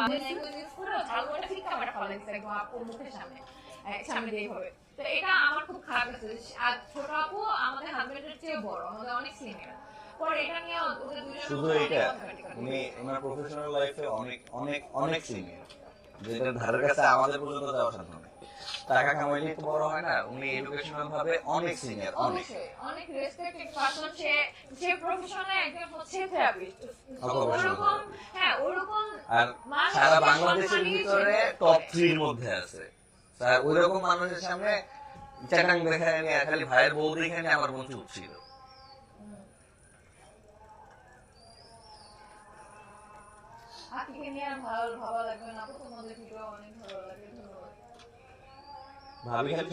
Bangla language use করে ঝাল করে ফিক্কা মারা ফলা লাগছে একদম আপুর মুখের সামনে সামনে দিয়ে হবে। তো এটা আমার খুব খারাপ লাগছে। আর ছোট আপু আমাদের হাজবেন্ডের চেয়ে বড় আমাদের অনেক সিনিয়র শুধু এটা উনি ওনার প্রফেশনাল লাইফে অনেক অনেক অনেক সিনিয়র যেটা ধারের কাছে আমাদের পর্যন্ত যাওয়া নেই টাকা কামাইলে তো বড় হয় না। উনি এডুকেশনাল ভাবে অনেক সিনিয়র অনেক। অনেক। রেসপেক্টেড পারসন সে যে প্রফেশনে একজন হচ্ছে থেরাপিস্ট ওরকম হ্যাঁ ওরকম আর সারা বাংলাদেশের ভিতরে। টপ থ্রির মধ্যে আছে। স্যার ওইরকম মানুষের সামনে চাটাং দেখায় নিয়ে খালি ভাইয়ের বউ দেখে নিয়ে আমার মন চুপ ছিল আকিকে নিয়ে ভালো ভালো লাগবে না। তোমাদের ভিডিও অনেক ভালো লাগে। ধন্যবাদ ভাবি খালি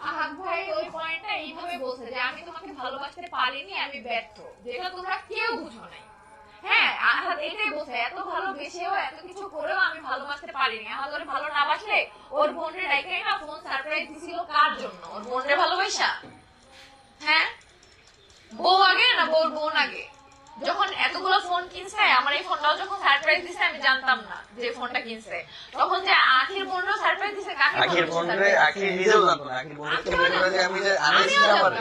আহাদ ভাই ওই পয়েন্টটা এইভাবে বলছে যে আমি তোমাকে ভালোবাসতে পারিনি আমি ব্যর্থ। যেটা তোমরা কেউ বুঝো নাই। হ্যাঁ আহাদ এটাই বলছে এত ভালোবেসেও এত কিছু করেও আমি ভালোবাসতে পারিনি। আহাদ ওর ভালো না বাসলে ওর বোনের ডাইকে না ফোন সারপ্রাইজ দিছিল কার জন্য? ওর বোনের ভালোবাসা? হ্যাঁ? বউ আগে না বউর বোন আগে? যখন এতগুলো ফোন কিনছে আমার এই ফোনটাও যখন সারপ্রাইজ দিছে আমি জানতাম না যে ফোনটা কিনছে। তখন যে আখির বোনও সারপ্রাইজ দিছে কাকে আখির বোনরে surprise? আখি দিছে? নিজেও জানতো না আখির বোনরে কেমনে করে যে আমি যে না জানতাম পারে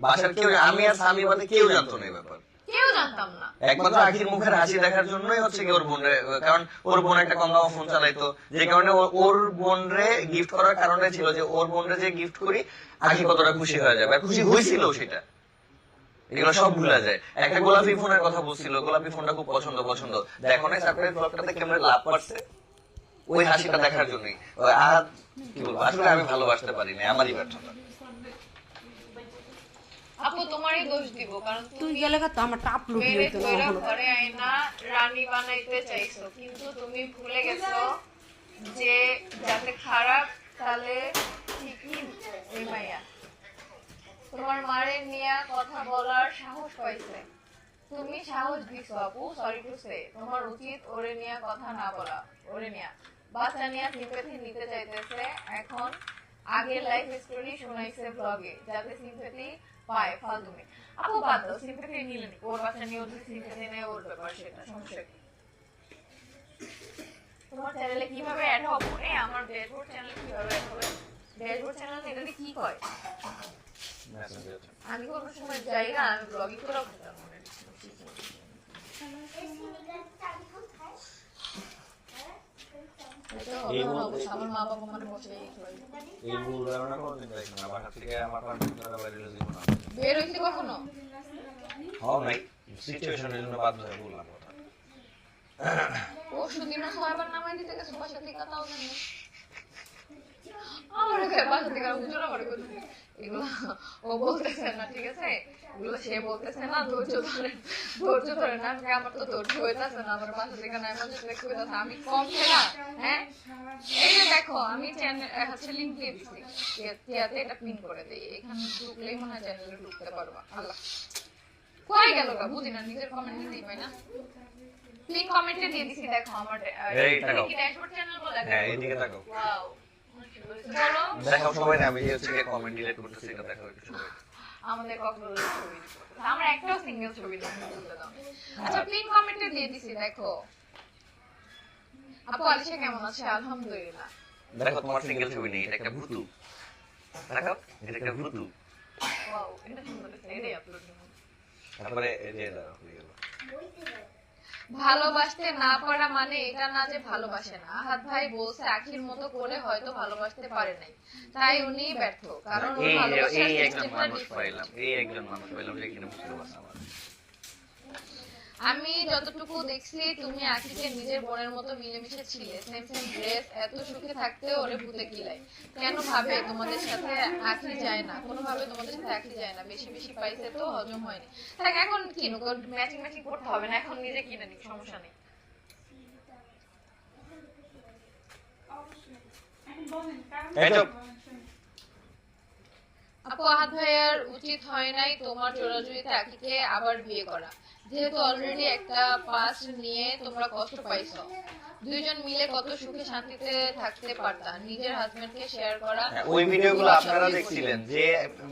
বাসার কেউ আমি আর স্বামী বাদে কেউ জানতো না এই ব্যাপার। কেউ জানতাম না। একমাত্র আখির মুখের হাসি দেখার জন্যই হচ্ছে কি ওর বোনরে কারণ ওর বোন একটা কম দামা ফোন চালাইতো যে কারণে ওর বোনরে গিফট করার কারণে ছিল যে ওর বোনরে যে গিফট করি আখি কতটা খুশি হয়ে যাবে। আর খুশি হয়েছিল সেটা। এগুলো সব ভুলা যায়। একটা গোলাপি ফোনের কথা বলছিল গোলাপি ফোনটা খুব পছন্দ পছন্দ। দেখো না সারপ্রাইজ ব্লগটাতে কেমন লাভ পাচ্ছে ওই হাসিটা দেখার জন্যই। আর কি বলব? আসলে আমি ভালোবাসতে পারি না আমারই ব্যর্থতা। আপু তোমারই দোষ দিব কারণ তুই তুমি গেলে তো আমার টাপ মেরে হইতো। ঘরে আইনা রানী বানাইতে চাইছো। কিন্তু তুমি ভুলে গেছো যে যাতে খারাপ তাহলে ঠিকই ওই মাইয়া তোমার মারে নিয়ে কথা বলার সাহস পাইছে। তুমি সাহস দিছো আপু সরি টু সে তোমার উচিত ওরে নিয়ে কথা না বলা। ওরে নিয়ে বাচ্চা নিয়ে সিম্পেথি নিতে চাইতেছে এখন আগের লাইফ স্টোরি শোনাইছে ব্লগে যাতে পায় আপু বাদ দাও নিলে ওর বাচ্চা নিয়ে নেয় ওর ব্যাপার সেটা সমস্যা কি? তোমার চ্যানেলে কীভাবে অ্যাড হব? এ আমার ড্যাশবোর্ড চ্যানেলে কীভাবে অ্যাড হবে? ড্যাশবোর্ড চ্যানেল এটাতে কি কয়? আমি কোনো সময় যাই না আমি ব্লগিং করেও খেতাম এই বলতে- আমার মা বাবা বসে এই ভুল ধারণা কোনোদিন দেখি না। বাসা থেকে আমার পারমিশনটা বাইরে দিব না। বের হইতে কখনো? হও নাই। সিচুয়েশনের জন্য বাধ্য হয়ে বললাম কথা। পরশু দিনও ছয়বার নামাই দিতে গেছে। বাসা থেকে তাও জানি। না। আমার বাসা থেকে হুজুরা এগুলো ও বলতেছে না ঠিক আছে এগুলো সে বলতেছে না ধৈর্য ধরে ধৈর্য ধরে না আমি আমার তো ধৈর্য হইতাছে না আমার বাসা থেকে আমি কম খেলা হ্যাঁ এই যে দেখো আমি চ্যানেল হচ্ছে লিংক দিয়ে দিচ্ছি টিয়াতে এটা পিন করে দেই এখানে ঢুকলেই মনে হয় চ্যানেলে ঢুকতে পারবা আল্লাহ কই গেল গা বুঝি না নিজের কমেন্ট পাই না লিংক কমেন্টে দিয়ে দিছি দেখো আমার এই ড্যাশবোর্ড চ্যানেল বলে হ্যাঁ এইদিকে তাকাও ওয়াও দেখাও সবাই না আমি হচ্ছে কমেন্ট ডিলিট করতেছি এটা সবাই। আমাদের কক্সবাজারের ছবি আমরা একটাও সিঙ্গেল ছবি নেই আচ্ছা পিন কমেন্টে দিয়ে দিছি দেখো। আপু আলিশা কেমন আছে? আলহামদুলিল্লাহ। দেখো তোমার সিঙ্গেল ছবি নেই এটা একটা ভূতু। দেখাও এটা একটা ভূতু। ওয়াও এটা সুন্দর এটাই আপলোড তারপরে এই যে এটা হয়ে গেল। ভালোবাসতে না পারা মানে এটা না যে ভালোবাসে না। আহাত ভাই বলছে আখির মতো করে হয়তো ভালোবাসতে পারে নাই। তাই উনি ব্যর্থ। কারণ এই একজন মানুষ পাইলাম এই একজন মানুষ পাইলাম যে কিনা বুঝতে পারছে আমি যতটুকু দেখছি তুমি আখিকে নিজের বোনের মতো মিলেমিশে ছিলে। সেম সেম ড্রেস এত সুখে থাকতে ওরে ভূতে কিলাই কেন ভাবে তোমাদের সাথে আখি যায় না? কোনো ভাবে তোমাদের সাথে আখি যায় না। বেশি বেশি পাইছে তো হজম হয়নি। দেখ এখন কিনো ম্যাচিং ম্যাচিং করতে হবে না এখন নিজে কিনে নিক সমস্যা নেই। এই তো আপু আহাত ভাইয়ার উচিত হয় নাই তোমার জোরাজুরিতে আখিকে আবার বিয়ে করা। যেহেতু অলরেডি একটা পাস নিয়ে তোমরা কষ্ট পাইছো। দুইজন মিলে কত সুখে শান্তিতে থাকতে পারতা নিজের হাজবেন্ডকে শেয়ার করা। হ্যাঁ, ওই ভিডিওগুলো আপনারা দেখছিলেন যে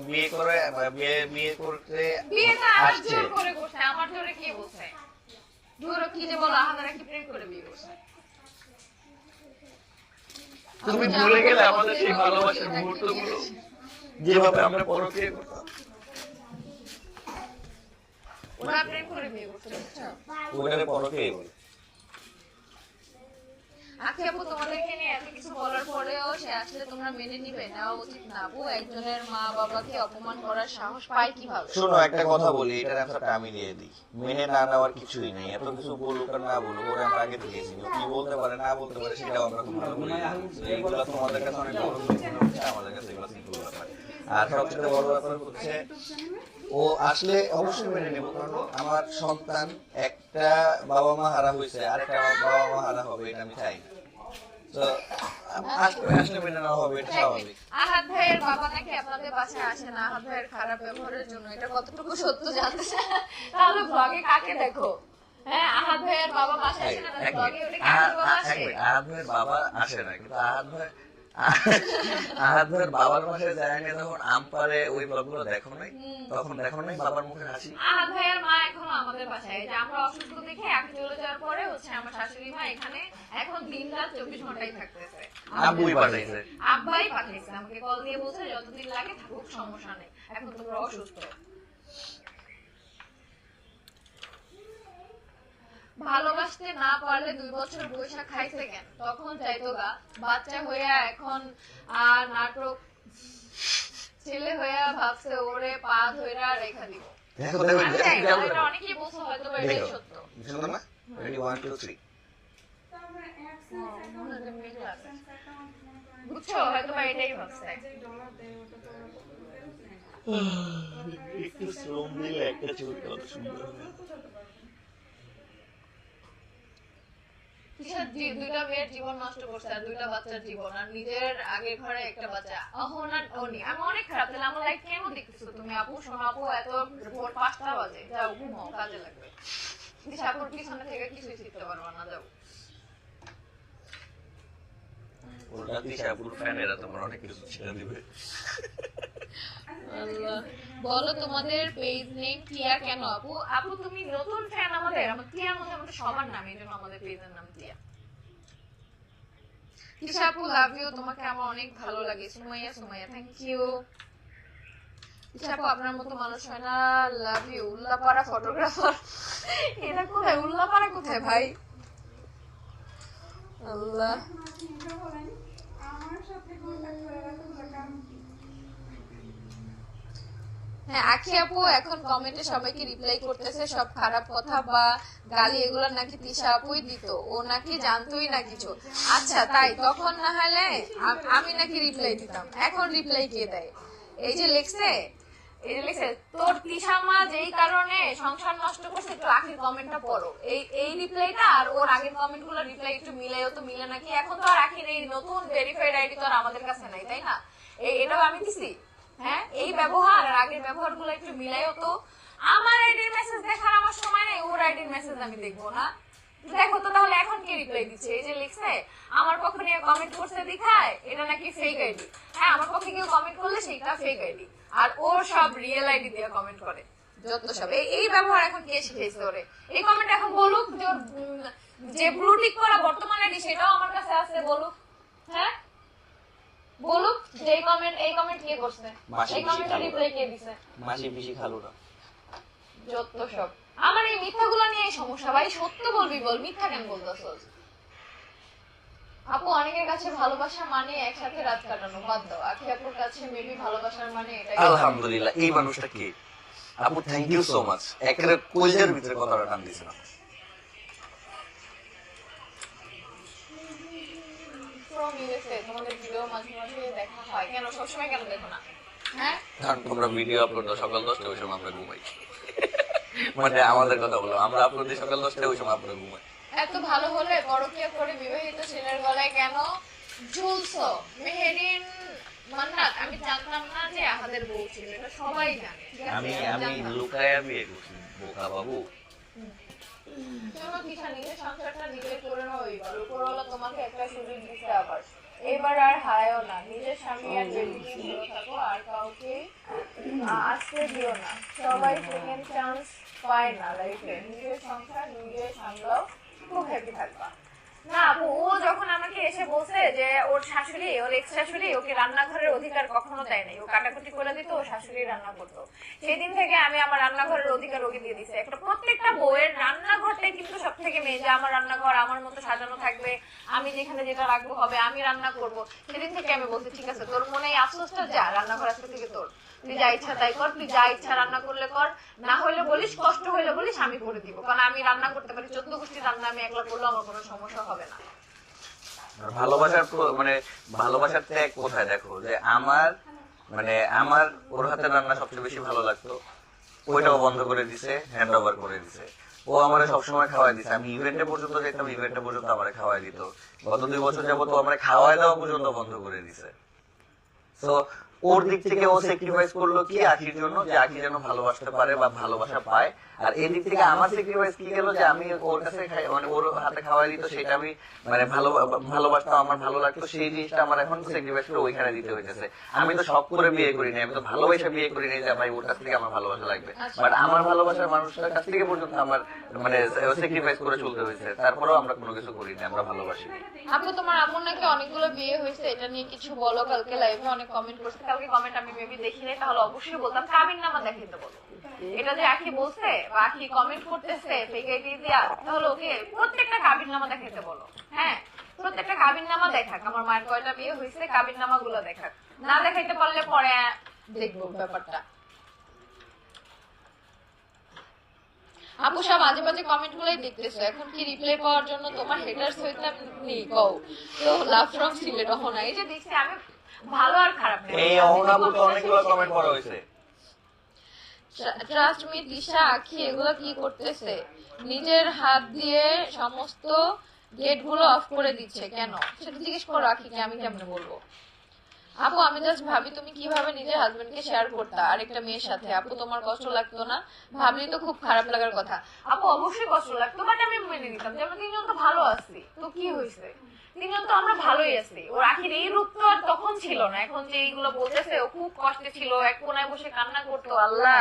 বিয়ে করে বিয়ে বিয়ে করতে বিয়েটা আমার আসছে। জোর করে করছে আমার জোরে কে বলছে? জোর কি যে বলো আহাদারা কি প্রেম করে বিয়ে করছে? তুমি ভুলে গেলে আমাদের সেই ভালোবাসার মুহূর্তগুলো যেভাবে আমরা পরক্রিয়া করতাম। ওরা প্রেম করে বিয়ে করছে বুঝছ পরক্রিয়া বলে আখি আপু তোমাদেরকে নিয়ে এত কিছু বলার পরেও সে আসলে তোমরা মেনে নিবে? নেওয়া উচিত না। আপু একজনের মা বাবাকে অপমান করার সাহস পায় কীভাবে? শোনো একটা কথা বলি এটার অ্যান্সারটা আমি দিয়ে দিই। মেনে না নেওয়ার কিছুই নেই। এত কিছু বলুক আর না বলুক ওরা আমরা আগে দিয়েছি কি বলতে পারে না বলতে পারে সেটাও আমরা খুব ভালো বলি এইগুলো তোমাদের কাছে অনেক বড় আমাদের কাছে এগুলো সিম্পল ব্যাপার। আর সবচেয়ে বড় ব্যাপার হচ্ছে ও আসলে অবশ্যই মেনে নেব কারণ আমার সন্তান একটা বাবা মা হারা হয়েছে আর একটা বাবা মা হারা হবে এটা আমি চাই তো আসলে আসলে মেনে নেওয়া হবে এটা স্বাভাবিক। আহাদ ভাইয়ের বাবা নাকি আপনাদের বাসায় আসে না? আহাদ ভাইয়ের খারাপ ব্যবহারের জন্য এটা কতটুকু সত্য জানতে? তাহলে ব্লগে কাকে দেখো? হ্যাঁ আহাদ ভাইয়ের বাবা বাসায় আসে না? এক ব্লগে ওটা আহাদ ভাইয়ের বাবা আসে না কিন্তু আহাদ ভাই আহাদ ভাইয়ের বাবার পাশে যায় না তখন আম পারে ওই ব্লগগুলো দেখো নাই তখন দেখো নাই বাবার মুখে হাসি। আহাদ ভাইয়ের মা এখনও আমাদের বাসায় এই যে আমরা অসুস্থ দেখে আগে চলে যাওয়ার পরে হচ্ছে আমার শাশুড়ি মা এখানে এখন দিন রাত চব্বিশ ঘন্টাই থাকতেছে। আব্বুই পাঠাইছে। আব্বাই পাঠিয়েছে আমাকে কল দিয়ে বলছে যতদিন লাগে থাকুক সমস্যা নেই। এখন তোমরা অসুস্থ। ভালোবাসতে না পারলে দুই বছর বৈশাখ খাইছে কেন? তখন চাইতো গা বাচ্চা হইয়া এখন আর নাটক ছেলে হইয়া ভাবছে ওরে পা ধইরা রেখা দিব। অনেকেই বলছে হয়তো এটাই সত্য। না রেডি ওয়ান টু থ্রি মেঘলা আছে। বুঝছ? হয়তো বা এটাই ভাবছে। একটু শ্রম দিলে একটা ছবি কত সুন্দর। দুইটা মেয়ের জীবন নষ্ট করছে আর দুইটা বাচ্চার জীবন আর নিজের আগের ঘরে একটা বাচ্চা। অহন আর অনি আমি অনেক খারাপ তাহলে আমার লাইফ কেন দেখতেছো? তুমি আপু শোনো আপু এত ভোর পাঁচটা বাজে। যাও ঘুমাও কাজে লাগবে। দিশা পিছনে থেকে কিছুই শিখতে পারব না যাও। বলো তোমাদের পেজ নেম টিয়া কেন আপু? আপু, তুমি নতুন ফ্যান আমাদের আমাদের সবার নাম এই জন্য আমাদের পেজের নাম টিয়া আপু লাভ ইউ তোমাকে আমার অনেক ভালো লাগে। সুমাইয়া সুমাইয়া থ্যাংক ইউ আপু, আপনার মতো মানুষ হয় না। লাভ ইউ উল্লাপাড়া ফটোগ্রাফার এটা কোথায়? উল্লাপাড়া কোথায় ভাই? হ্যাঁ আপু এখন সবাইকে রিপ্লাই করতেছে, সব খারাপ কথা বা গালি এগুলো নাকি দিত, ও নাকি জানতোই না কিছু। আচ্ছা তাই, তখন আমি নাকি রিপ্লাই দিতাম, এখন রিপ্লাই কে দেয়? এই যে লেখছে এই যে লেখছে তোর তিশা মা যেই কারণে সংসার নষ্ট করছে, একটু আখির কমেন্টটা পড়ো। এই এই রিপ্লাইটা আর ওর আগের কমেন্টগুলো রিপ্লাই একটু মিলেও তো মিলে নাকি? এখন তো আর আখির এই নতুন ভেরিফাইড আইডি তো আর আমাদের কাছে নাই, তাই না? এটাও আমি দিছি হ্যাঁ? এই ব্যবহার আর আগের ব্যবহারগুলো একটু মিলাইও তো। আমার আইডির মেসেজ দেখার আমার সময় নেই, ওর আইডির মেসেজ আমি দেখব না। দেখো তো তাহলে এখন কি রিপ্লাই দিচ্ছে? এই যে লিখছে, আমার পক্ষে নিয়ে কমেন্ট করছে দেখায় এটা নাকি ফেক আইডি হ্যাঁ আমার পক্ষে কেউ কমেন্ট করলে সেটা ফেক আইডি আর ও সব রিয়েল আইডি দিয়ে কমেন্ট করে। যত সব। এই এই ব্যবহার এখন কে শিখেছে ওরে? এই কমেন্ট এখন বলুক যে ওর, উম, যে ব্লু করা বর্তমান আইডি সেটাও আমার কাছে আছে বলুক। হ্যাঁ? বলুক যে এই কমেন্ট এই কমেন্ট কে করছে? এই কমেন্টে রিপ্লাই কে দিছে? মাসি পিসি খালো না। যত সব। আমার এই মিথ্যাগুলো নিয়ে সমস্যা ভাই সত্য বলবি বল মিথ্যা কেন বলতেছস? আপু অনেকের কাছে ভালোবাসা মানে একসাথে রাত কাটানো বাদ দাও। আখি আপুর কাছে মেবি ভালোবাসার মানে এটাই। আলহামদুলিল্লাহ এই মানুষটা কে? আপু থ্যাংক ইউ সো মাচ একেবারে কলজের ভিতরে কথাটা টান দিয়েছিলাম From USA, তোমাদের ভিডিও মাঝে মাঝে দেখা হয়। কেন সবসময় কেন দেখো না? হ্যাঁ? তোমরা ভিডিও আপলোড দাও সকাল দশটা ওই সময় আমরা ঘুমাই। মানে আমাদের কথা বলো আমরা আপলোড দিই সকাল দশটায় ওই সময় আমরা ঘুমাই। এত ভালো হলে পরকীয়া করে বিবাহিত ছেলের গলায় কেন ঝুলছো? মেহেরিন মান্নাত আমি জানতাম না যে বউ ছিল এটা সবাই জানে। আমি আমি জানতাম। লুকায়া বিয়ে করছি বোকা বাবু। শোনো কিসা নিজের সংসারটা নিজে করে নাও এবার। উপরওয়ালা তোমাকে একটা সুযোগ দিতে আবার। এবার আর হায়ও না। নিজের স্বামী আর বেবি নিয়ে ভালো থাকো আর কাউকে আসতে দিও না। সবাই সেকেন্ড চান্স পায় না লাইফে নিজের সংসার নিজে সামলাও। থাকবা। না ও যখন আমাকে এসে বলছে যে ওর শাশুড়ি, ওর এক্স শাশুড়ি ওকে রান্নাঘরের অধিকার কখনো দেয় নাই, ও কাটাকুটি করে দিত ও শাশুড়ি রান্না করতো। থেকে আমি আমার রান্নাঘরের অধিকার ওকে দিয়ে একটা প্রত্যেকটা বউয়ের রান্নাঘরটাই কিন্তু সব থেকে মেয়ে যে আমার রান্নাঘর আমার মতো সাজানো থাকবে, আমি যেখানে যেটা রাখব হবে, আমি রান্না করব। সেদিন থেকে আমি বলছি, ঠিক আছে, তোর মনে এই আফসোসটা যা, রান্নাঘর আজকে থেকে তোর। তুই যা ইচ্ছা তাই কর, তুই যা ইচ্ছা রান্না করলে কর, না হলে বলিস, কষ্ট হইলে বলিস, আমি করে দিব। কারণ আমি রান্না করতে পারি, চোদ্দ গোষ্ঠী রান্না আমি একলা করলেও আমার কোনো সমস্যা হবে না। ভালোবাসার মানে ভালোবাসার ত্যাগ কোথায় দেখো? যে আমার মানে আমার, ওর হাতের রান্না সবচেয়ে বেশি ভালো লাগতো। ওইটাও বন্ধ করে দিছে হ্যান্ড ওভার করে দিছে। ও আমারে সবসময় খাওয়াই দিছে। আমি ইভেন্টে পর্যন্ত যেতাম ইভেন্টে পর্যন্ত আমারে খাওয়াই দিত। গত দুই বছর যাবত ও আমারে খাওয়াই দেওয়া পর্যন্ত বন্ধ করে দিছে। তো ওর দিক থেকে ও স্যাক্রিফাইস করল কি? আখির জন্য যে আখি যেন ভালোবাসতে পারে বা ভালোবাসা পায়। আর এই দিক থেকে আমার স্যাক্রিফাইস কি গেল? যে আমি ওর কাছে খাই- মানে ওর হাতে খাওয়াই দিত সেটা আমি মানে ভালো ভালোবাসতাম আমার ভালো লাগতো সেই জিনিসটা আমার এখন স্যাক্রিফাইস করে ওইখানে দিতে হইতেছে। আমি তো শখ করে বিয়ে করি নাই আমি তো ভালোবাসা বিয়ে করি নাই যে ভাই ওর কাছ থেকে আমার ভালোবাসা লাগবে। বাট আমার ভালোবাসার মানুষটার কাছ থেকে পর্যন্ত আমার মানে স্যাক্রিফাইস করে চলতে হয়েছে তারপরেও আমরা কোনো কিছু করি না আমরা ভালোবাসি। আপু তোমার আম্মুর নাকি অনেকগুলো বিয়ে হয়েছে এটা নিয়ে কিছু বলো কালকে লাইভে অনেক কমেন্ট করছে। কালকে কমেন্ট আমি মেবি দেখি নাই, তাহলে অবশ্যই বলতাম, কাবিন নামা দেখাইতে বলো এটা যে আখি বলছে বা আখি কমেন্ট করতেছে ফেক আইডি দিয়া, তাহলে ওকে প্রত্যেকটা কাবিন নামা দেখাইতে বলো। হ্যাঁ প্রত্যেকটা কাবিন নামা দেখাক, আমার মায়ের কয়টা বিয়ে হয়েছে, কাবিন নামা গুলো দেখাক। না দেখাইতে পারলে পরে দেখব ব্যাপারটা। আপু, সব আজে বাজে কমেন্ট গুলোই দেখতেছো, এখন কি রিপ্লাই পাওয়ার জন্য তোমার হেটার্স হইতাম নি? কও। তো লাভ ফ্রম সিলেট, অহনা, এই যে দেখছি, আমি ভালো আর খারাপ এই অহনাবু তো অনেকগুলো কমেন্ট করা হয়েছে। ট্রাস্ট মি দিশা আখি এগুলো কি করতেছে? নিজের হাত দিয়ে সমস্ত গেটগুলো অফ করে দিচ্ছে কেন? সেটা জিজ্ঞেস করো আখিকে আমি কেমনে বলব? আপু আমি জাস্ট ভাবি তুমি কীভাবে নিজের হাজবেন্ডকে শেয়ার করতা আরেকটা মেয়ের সাথে। আপু তোমার কষ্ট লাগতো না? ভাবলি তো খুব খারাপ লাগার কথা। আপু অবশ্যই কষ্ট লাগতো বাট আমি মেনে নিতাম যে আমরা তিনজন তো ভালো আছি। তো কি হয়েছে? তিনজন তো আমরা ভালোই আছি। ওর আখির এই রূপ তো আর তখন ছিল না। এখন যে এইগুলো বলতেছে ও খুব কষ্টে ছিল। এক কোনায় বসে কান্না করতো আল্লাহ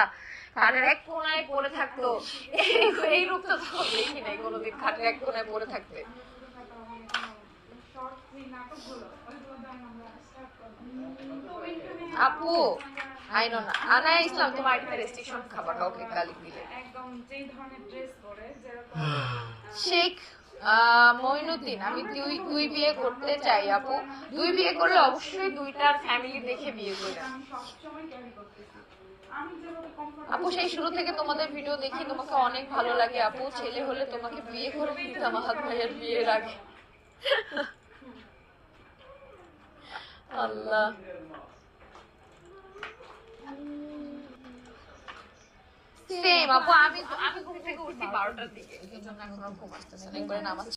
খাটের এক কোনায় পড়ে থাকতো। এই- রূপ তো তখন দেখি নাই কোনোদিন খাটের এক কোনায় পড়ে থাকতে। আপু আইনো না আনা ইসলাম তোমার আইডিতে রেস্ট্রিকশন খাবার কাউকে গালি দিলে। একদম যেই ধরনের ড্রেস পরে যেরকম শেখ আহ, মঈনুদ্দিন আমি দুই দুই বিয়ে করতে চাই আপু। দুই বিয়ে করলে অবশ্যই দুইটার ফ্যামিলি দেখে বিয়ে করে আপু সেই শুরু থেকে তোমাদের ভিডিও দেখি তোমাকে অনেক ভালো লাগে আপু। ছেলে হলে তোমাকে বিয়ে করে দিতাম হাত ভাইয়ের বিয়ের আগে। আল্লাহ। সেম আপু, আমি আমি ঘুম থেকে উঠছি বারোটার দিকে। এই জন্য এখন ঘুম না। করে নামাজ